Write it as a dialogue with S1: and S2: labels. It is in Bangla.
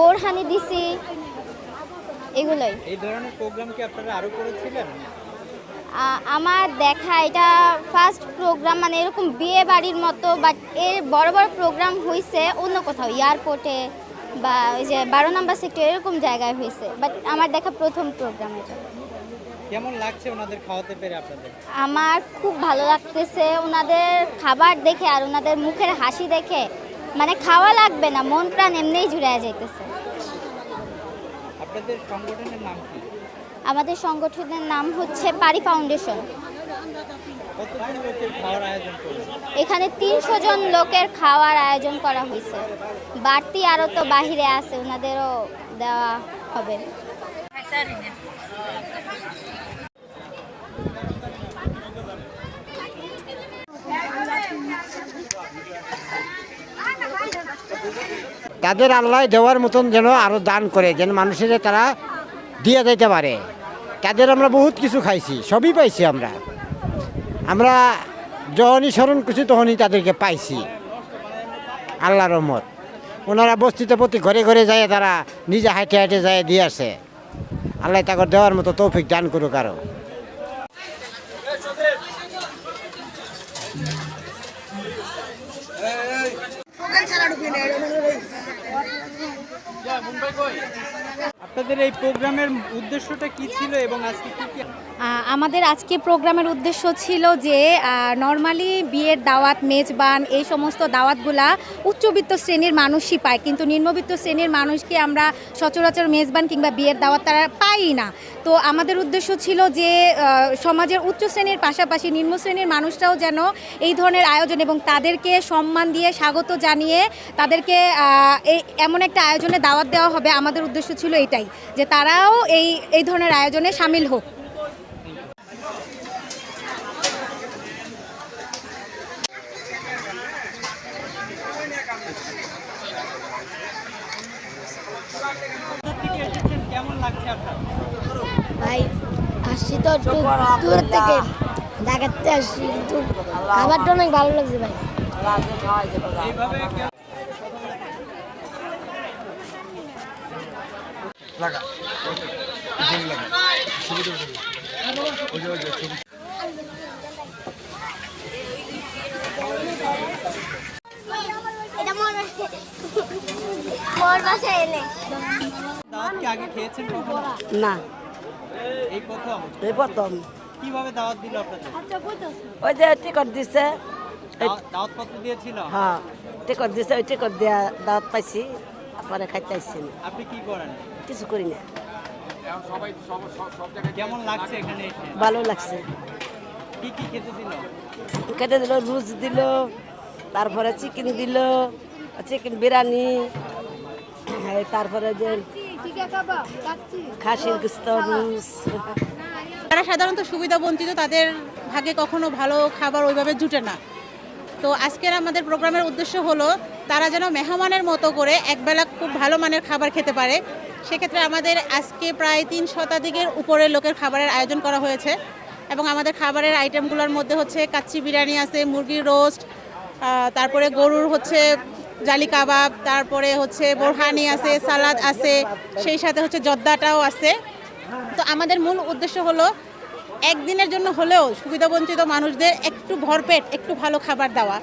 S1: বোরহানি দিছি এগুলোই।
S2: এই ধরনের প্রোগ্রাম কি আপনারা আরও করেছিলেন?
S1: আমার দেখা এটা ফার্স্ট প্রোগ্রাম মানে এরকম বিয়ে বাড়ির মতো বাট এর বড় বড় প্রোগ্রাম হয়েছে অন্য কোথাও এয়ারপোর্টে বা ওই যে বারো নাম্বার সেক্টর এরকম জায়গায় হয়েছে বাট আমার দেখা প্রথম প্রোগ্রাম এটা।
S2: কেমন লাগছে ওনাদের খাওয়াতে পেরে আপনাদের?
S1: আমার খুব ভালো লাগতেছে ওনাদের খাবার দেখে আর ওনাদের মুখের হাসি দেখে। মানে খাওয়া লাগবে না মন প্রাণ এমনিই জুড়ে যাইতেছে।
S2: আপনাদের সংগঠনের নাম কি?
S1: আমাদের সংগঠনের নাম হচ্ছে পারি ফাউন্ডেশন। এখানে তিনশো জন লোকের খাওয়ার আয়োজন করা হয়েছে। বাড়তি আরও তো বাহিরে আছে ওনাদেরও দেওয়া হবে।
S3: তাদের আল্লাহ দেওয়ার মতন যেন আরও দান করে যেন মানুষের তারা দিয়ে যেতে পারে। তাদের আমরা বহুত কিছু খাইছি সবই পাইছি আমরা। আমরা যখনই স্মরণ করছি তখনই তাদেরকে পাইছি। আল্লাহ রহমত। ওনারা বস্তিতে প্রতি ঘরে ঘরে যায় তারা নিজে হাইটে হাইটে যায় দিয়ে আসে। আল্লাহ তাকে দেওয়ার মতো তৌফিক দান করুক আরও
S2: আপনাদের এই প্রোগ্রামের উদ্দেশ্যটা কি ছিল এবং আজকে কি
S4: আমাদের আজকে প্রোগ্রামের উদ্দেশ্য ছিল যে নর্মালি বিয়ের দাওয়াত, মেজবান, এই সমস্ত দাওয়াতগুলা উচ্চবিত্ত শ্রেণির মানুষই পায়। কিন্তু নিম্নবিত্ত শ্রেণির মানুষকে আমরা সচরাচর মেজবান কিংবা বিয়ের দাওয়াত তারা পাই না। তো আমাদের উদ্দেশ্য ছিল যে সমাজের উচ্চ শ্রেণির পাশাপাশি নিম্ন শ্রেণির মানুষরাও যেন এই ধরনের আয়োজন এবং তাদেরকে সম্মান দিয়ে স্বাগত জানিয়ে তাদেরকে এমন একটা আয়োজনে দাওয়াত দেওয়া হবে। আমাদের উদ্দেশ্য ছিল এটাই। যে তারাও এই এই ধরনের আয়োজনে সামিল হোক।
S5: ভাই আসছি তো একটু দূর থেকে। ঢাকাতে আসছি কিন্তু খাবারটা অনেক ভালো লাগছে ভাই।
S2: দাওয়াত কি আগে খেয়েছেন কখনো?
S6: না।
S2: এই প্রথম?
S6: এই প্রথম।
S2: কীভাবে দাওয়াত দিল আপনাদের?
S6: ওই যে টিকট দিছে।
S2: দাওয়াত- দাওয়াতপত্র দিয়েছিল?
S6: হ্যাঁ টিকট দিছে ওই টিকট দিয়া দাওয়াত পাইছি। পরে খাইতে আসছি না।
S2: আপনি কি করেন?
S6: কিছু করি না।
S2: কেমন লাগছে এখানে
S6: ভালো লাগছে।
S2: কি কি খেতে দিল
S6: খেতে দিল রুজ দিল তারপরে চিকেন দিল চিকেন বিরিয়ানি তারপরে যে খাসির গুস্ত রুজ।
S7: যারা সাধারণত সুবিধা বঞ্চিত তাদের ভাগে কখনো ভালো খাবার ওইভাবে জুটে না। তো আজকের আমাদের প্রোগ্রামের উদ্দেশ্য হলো, তারা যেন মেহমানের মতো করে একবেলা খুব ভালো মানের খাবার খেতে পারে। সেক্ষেত্রে আমাদের আজকে প্রায় তিন শতাধিকের উপরে লোকের খাবারের আয়োজন করা হয়েছে এবং আমাদের খাবারের আইটেমগুলোর মধ্যে হচ্ছে কাচ্চি বিরিয়ানি আছে, মুরগির রোস্ট তারপরে গরুর হচ্ছে জালি কাবাব, তারপরে হচ্ছে বোরহানি আছে, সালাদ আছে, সেই সাথে হচ্ছে জর্দাটাও আছে। তো আমাদের মূল উদ্দেশ্য হলো একদিনের জন্য হলেও সুবিধাবঞ্চিত মানুষদের একটু ভরপেট একটু ভালো খাবার দেওয়া।